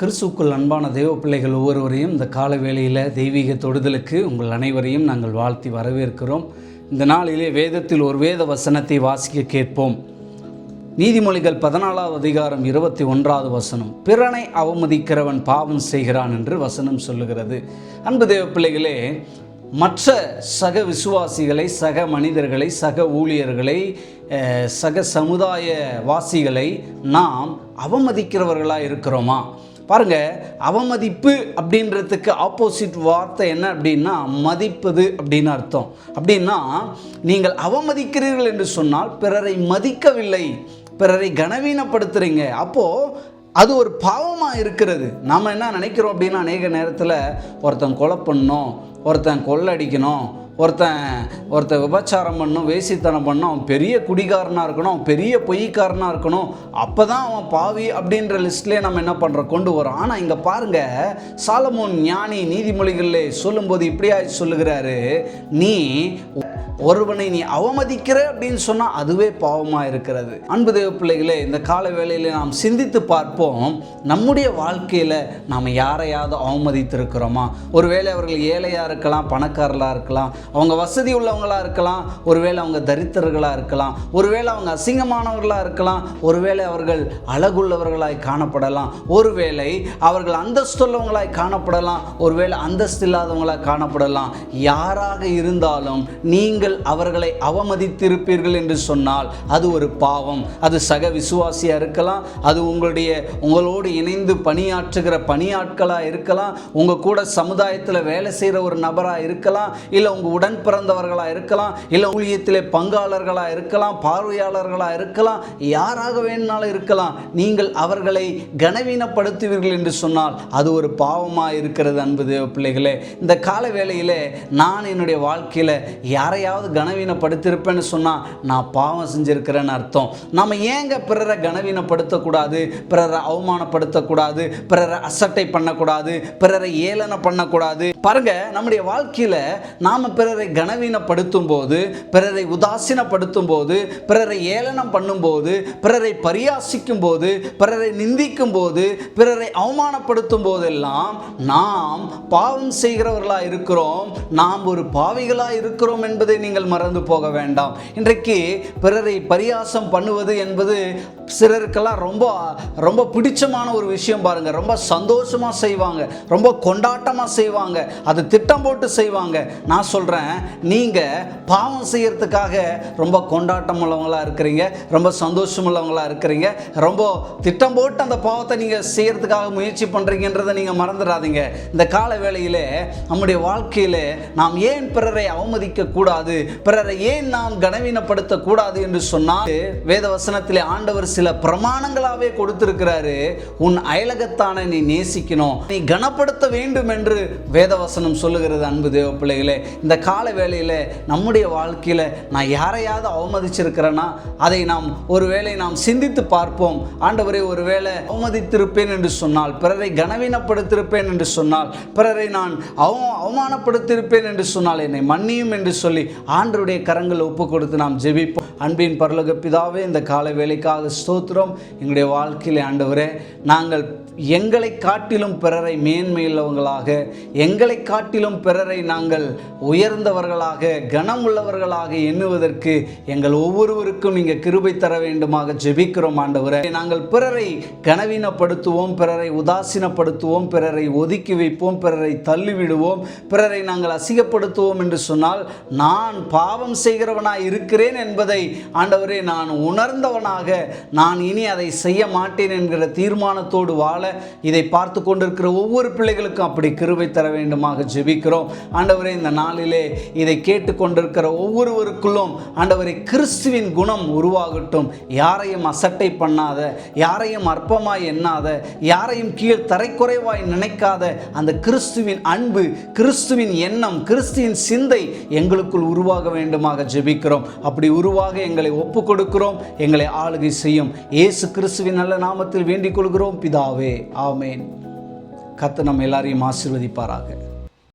கிறிஸ்துக்குள் அன்பான தெய்வ பிள்ளைகள் ஒவ்வொருவரையும் இந்த கால வேளையில் தெய்வீக தொடுதலுக்கு உங்கள் அனைவரையும் நாங்கள் வாழ்த்தி வரவேற்கிறோம். இந்த நாளிலே வேதத்தில் ஒரு வேத வசனத்தை வாசிக்க கேட்போம். நீதிமொழிகள் பதினாலாவது அதிகாரம் இருபத்தி ஒன்றாவது வசனம் பிறனை அவமதிக்கிறவன் பாவம் செய்கிறான் என்று வசனம் சொல்லுகிறது. அன்பு தேவ பிள்ளைகளே மற்ற சக விசுவாசிகளை சக மனிதர்களை சக ஊழியர்களை சக சமுதாய வாசிகளை நாம் அவமதிக்கிறவர்களாக இருக்கிறோமா? பாருங்கள் அவமதிப்பு அப்படின்றதுக்கு ஆப்போசிட் வார்த்தை என்ன அப்படின்னா மதிப்பது அப்படின்னு அர்த்தம். அப்படின்னா நீங்கள் அவமதிக்கிறீர்கள் என்று சொன்னால் பிறரை மதிக்கவில்லை பிறரை கனவீனப்படுத்துகிறீங்க அப்போது அது ஒரு பாவமாக இருக்கிறது. நாம் என்ன நினைக்கிறோம் அப்படின்னா அநேக நேரத்தில் ஒருத்தன் கொலை பண்ணணும் ஒருத்தன் கொள்ளடிக்கணும் ஒருத்தன் ஒருத்தன் விபச்சாரம் பண்ணும் வேசித்தனம் பண்ணும் அவன் பெரிய குடிகாரனாக இருக்கணும் அவன் பெரிய பொய்க்காரனாக இருக்கணும். அப்போ தான் அவன் பாவி அப்படின்ற லிஸ்ட்லேயே நம்ம என்ன பண்ணுறோம் கொண்டு வரோம். ஆனால் இங்கே பாருங்கள் சாலமோன் ஞானி நீதிமொழிகளில் சொல்லும்போது இப்படியா சொல்லுகிறாரு நீ ஒருவனை நீ அவமதிக்கிற அப்படின்னு சொன்னால் அதுவே பாவமாக இருக்கிறது. அன்பு தேவ பிள்ளைகளே இந்த கால வேளையில் நாம் சிந்தித்து பார்ப்போம் நம்முடைய வாழ்க்கையில் நாம் யாரையாவது அவமதித்திருக்கிறோமா? ஒருவேளை அவர்கள் ஏழையாக இருக்கலாம் பணக்காரர்களாக இருக்கலாம் அவங்க வசதி உள்ளவங்களாக இருக்கலாம் ஒருவேளை அவங்க தரித்திரர்களாக இருக்கலாம் ஒருவேளை அவங்க அசிங்கமானவர்களாக இருக்கலாம் ஒருவேளை அவர்கள் அழகுள்ளவர்களாய் காணப்படலாம் ஒருவேளை அவர்கள் அந்தஸ்துள்ளவங்களாய் காணப்படலாம் ஒருவேளை அந்தஸ்து இல்லாதவங்களாய் காணப்படலாம். யாராக இருந்தாலும் நீங்கள் அவர்களை அவமதித்திருப்பீர்கள் என்று சொன்னால் அது ஒரு பாவம். அது சக விசுவாசியாக இருக்கலாம் அது உங்களுடைய உங்களோடு இணைந்து பணியாற்றுகிற பணியாட்களாக இருக்கலாம் உங்கள் கூட சமுதாயத்தில் வேலை செய்கிற ஒரு நபராக இருக்கலாம் இல்லை உங்கள் உடன் பிறந்தவர்களாக இருக்கலாம் இல்லை ஊழியத்திலே பங்காளர்களாக இருக்கலாம் பார்வையாளர்களாக இருக்கலாம் யாராக வேணுனாலும் இருக்கலாம். நீங்கள் அவர்களை கனவீனப்படுத்துவீர்கள் என்று சொன்னால் அது ஒரு பாவமாக இருக்கிறது அன்பு தேவ பிள்ளைகளே. இந்த கால வேளையில் நான் என்னுடைய வாழ்க்கையில் யாரையாவது யாராவது கனவீனப்படுத்தியிருப்பேன்னு சொன்னால் நான் பாவம் செஞ்சுருக்கிறேன்னு அர்த்தம். நம்ம ஏங்க பிறரை கனவீனப்படுத்தக்கூடாது பிறரை அவமானப்படுத்தக்கூடாது பிறரை அசட்டை பண்ணக்கூடாது பிறரை ஏளனை பண்ணக்கூடாது? பாருங்க நம்முடைய வாழ்க்கையில் நாம் பிறரை கனவீனப்படுத்தும் போது பிறரை உதாசீனப்படுத்தும் போது பிறரை ஏளனம் பண்ணும்போது பிறரை பரியாசிக்கும் போது பிறரை நிந்திக்கும் போது பிறரை அவமானப்படுத்தும் போதெல்லாம் நாம் பாவம் செய்கிறவர்களாக இருக்கிறோம் நாம் ஒரு பாவிகளாக இருக்கிறோம் என்பதை நீங்கள் மறந்து போக வேண்டாம். இன்றைக்கு பிறரை பரியாசம் பண்ணுவது என்பது சிலருக்கெல்லாம் ரொம்ப ரொம்ப பிடிச்சமான ஒரு விஷயம் பாருங்க. ரொம்ப சந்தோஷமாக செய்வாங்க. ரொம்ப கொண்டாட்டமாக செய்வாங்க. அது திட்டம் போட்டு செய்வாங்க. நான் சொல்கிறேன் நீங்கள் பாவம் செய்கிறதுக்காக ரொம்ப கொண்டாட்டம் உள்ளவங்களா இருக்கிறீங்க. ரொம்ப சந்தோஷம் உள்ளவங்களாக இருக்கிறீங்க. ரொம்ப திட்டம் போட்டு அந்த பாவத்தை நீங்கள் செய்கிறதுக்காக முயற்சி பண்ணுறீங்கன்றதை நீங்கள் மறந்துடாதீங்க. இந்த கால வேளையிலே நம்முடைய வாழ்க்கையில் நாம் ஏன் பிறரை அவமதிக்க கூடாது பிறரை ஏன் நாம் கனவீனப்படுத்தக்கூடாது என்று சொன்னால் வேத வசனத்திலே ஆண்டவர் சில பிரமாணங்களாகவே கொடுத்திருக்கிறாரு. உன் அயலகத்தான நீ நேசிக்கணும். நீ கனப்படுத்த வேண்டும் என்று வேதவசனம் சொல்லுகிறது அன்பு தேவ பிள்ளைகளே. இந்த கால வேளையில் நம்முடைய வாழ்க்கையில் நான் யாரையாவது அவமதிச்சிருக்கிறேன்னா அதை நாம் ஒருவேளை நாம் சிந்தித்து பார்ப்போம். ஆண்டவரை ஒருவேளை அவமதித்திருப்பேன் என்று சொன்னால் பிறரை கனவீனப்படுத்திருப்பேன் என்று சொன்னால் பிறரை நான் அவ அவமானப்படுத்தியிருப்பேன் என்று சொன்னால் என்னை மன்னியும் என்று சொல்லி ஆண்டருடைய கரங்களை ஒப்பு கொடுத்து நாம் ஜெபிப்போம். அன்பின் பரலோக பிதாவே இந்த கால வேலைக்காக ஸ்தோத்திரம் எங்களுடைய வாழ்க்கையிலே ஆண்டவரே நாங்கள் எங்களை காட்டிலும் பிறரை மேன்மையுள்ளவங்களாக எங்களை காட்டிலும் பிறரை நாங்கள் உயர்ந்தவர்களாக கனம் உள்ளவர்களாக எண்ணுவதற்கு எங்கள் ஒவ்வொருவருக்கும் நீங்கள் கிருபை தர வேண்டுமாக ஜெபிக்கிறோம் ஆண்டவரே. நாங்கள் பிறரை கனவீனப்படுத்துவோம் பிறரை உதாசீனப்படுத்துவோம் பிறரை ஒதுக்கி வைப்போம் பிறரை தள்ளிவிடுவோம் பிறரை நாங்கள் அசிங்கப்படுத்துவோம் என்று சொன்னால் நான் பாவம் செய்கிறவனாய் இருக்கிறேன் என்பதை ஆண்டவரே நான் உணர்ந்தவனாக நான் இனி அதை செய்ய மாட்டேன் என்கிற தீர்மானத்தோடு வாழ இதை பார்த்து கொண்டிருக்கிற ஒவ்வொரு பிள்ளைகளுக்கும் அப்படி கிருவை தர வேண்டுமாக ஜெபிக்கிறோம். ஆண்டவரே இந்த நாளிலே இதை கேட்டுக்கொண்டிருக்கிற ஒவ்வொருவருக்குள்ளும் ஆண்டவரை கிறிஸ்துவின் குணம் உருவாகட்டும். யாரையும் அசட்டை பண்ணாத யாரையும் அற்பமாய் எண்ணாத யாரையும் கீழ் தரைக்குறைவாய் நினைக்காத அந்த கிறிஸ்துவின் அன்பு கிறிஸ்துவின் எண்ணம் கிறிஸ்துவின் சிந்தை எங்களுக்குள் உருவாக வேண்டுமாக ஜெபிக்கிறோம். அப்படி உருவாக எங்களை ஒப்பு கொடுக்கிறோம் எங்களை ஆளுகை செய்யும். இயேசு கிறிஸ்துவின் நல்ல நாமத்தில் வேண்டிக் கொள்கிறோம். பிதாவே ஆமேன். கத்து நம்ம எல்லாரையும் ஆசிர்வதிப்பாராக.